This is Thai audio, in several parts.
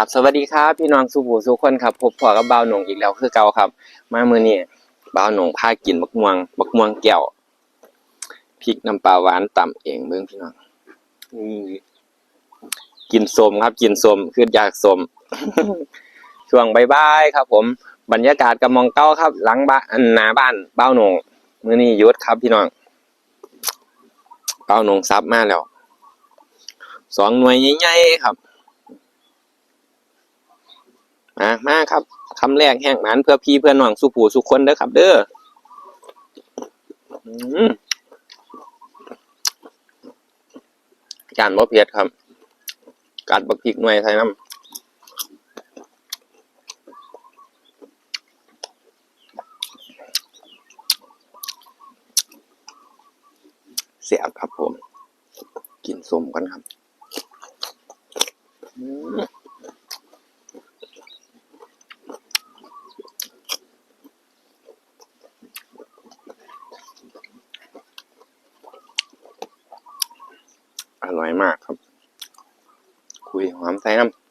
ครับสวัสดีครับพี่น้องสุภูสุคนครับพบพอกับบ่าวหนงอีกแล้วคือเก่าครับ มามื้อนี้บ่าวหนงพากินบักม่วงบักม่วงแก้วพริกน้ำปลาหวานต่ำเองเบิ่งพี่น้องนี่กินสมครับ กินสมคืออยากสมช่วงบายครับ ผมบรรยากาศกำมองเก้าครับ หลังบ้านหน้าบ้านบ่าวหนงมื้อนี้ยุดครับพี่น้องบ่าวหนงซับมาแล้วสองหน่วยใหญ่ๆครับ มามาครับคำแรกแห้งหมันเพื่อพี่เพื่อนน้องสุผูสุคนเด้อครับ เด้ออืมจานบ่เผ็ดครับ กัดบักพริกหน่วยไทยน้ำเสียบครับผม กินสมกันครับ อร่อยมากครับ คุยหอมใส่น้ำ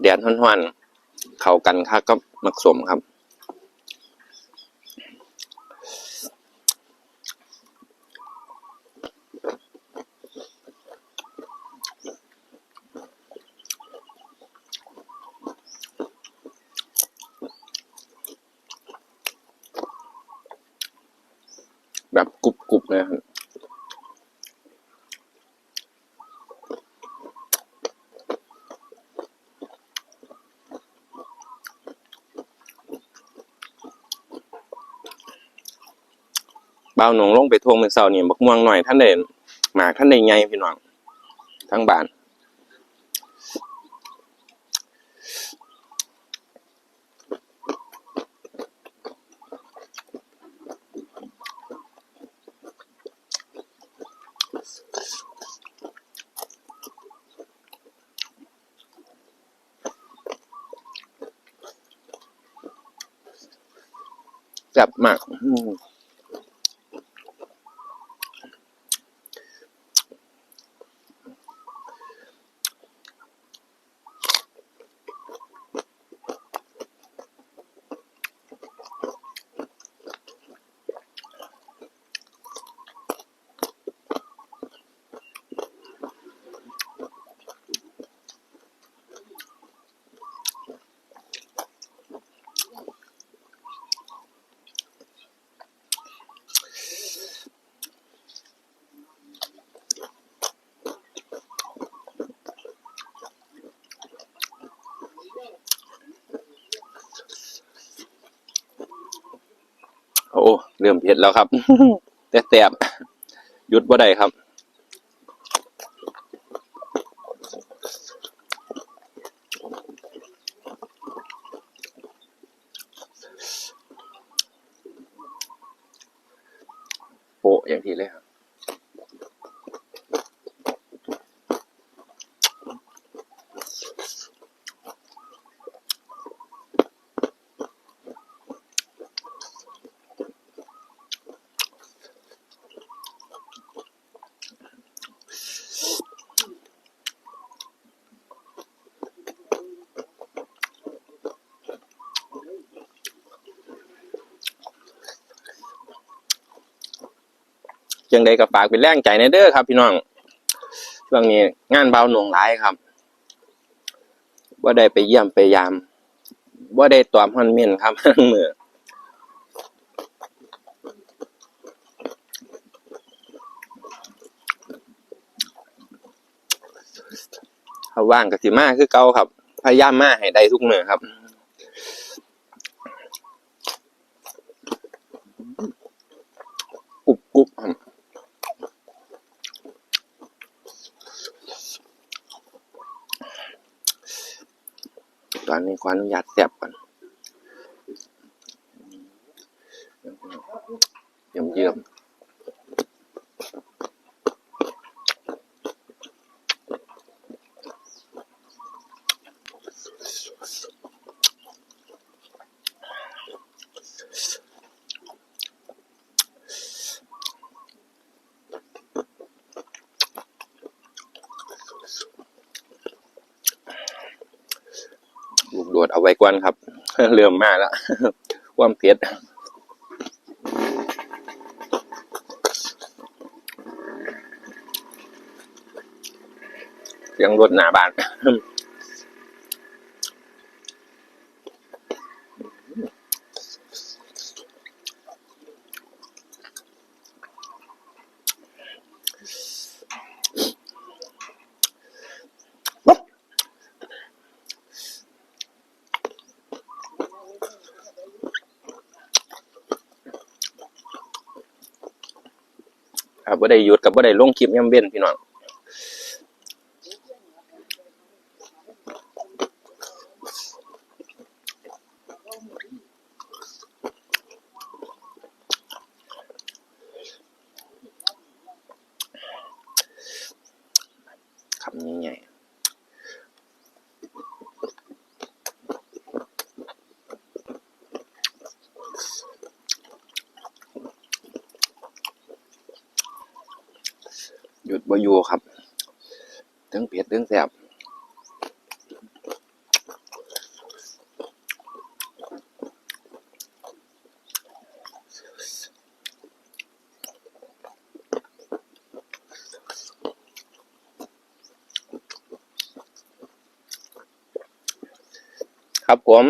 แดดห้อนๆ เข้ากันค่ะก็มักสมครับ แบบกรุบๆเลยครับบ่าวหนงลงไปทวงเป็นเสานี่บักม่วงหน่อยท่านเด่นหมากท่านใดไงพี่น้องทั้งบ้าน แซ่บมาก โอ้เริ่มเผ็ดแล้วครับ แต่แสบหยุดบ่ได้ครับ โปะอย่างที่เลยครับ จังใดก็ฝากเป็นแรงใจในเด้อครับ พี่น้องช่วงนี้งานเบาหน่วงหลายครับว่าได้ไปเยี่ยมไปยามว่าได้ตอมฮอนเมนครับทั้งมือเขาว่างกับสิมาคือเก่าครับ พยายามมาให้ได้ทุกเมื่อครับกุบกุบครับ ตอนนี้ขออนุญาตแสบก่อนเยี่ยมเยี่ยม วจเอาไว้ก่อนครับ เริ่มมาแล้วความเผ็ดเสียงรถหนาบาน ครับบ่ได้หยุดกับบ่ได้ลงคลิปย่ำเว้นพี่น้องคำนี้ใหญ่หยุด บ่อยู่ครับเรื่องเผ็ดเรื่องแซ่บครับผม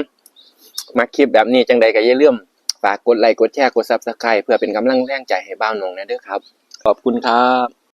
มาคลิปแบบนี้จังใดก็อย่าลืมฝากกดไลค์กดแชร์กด Subscribe เพื่อเป็นกำลังแรงใจให้บ้าวหนงนะด้อครับ ขอบคุณครับ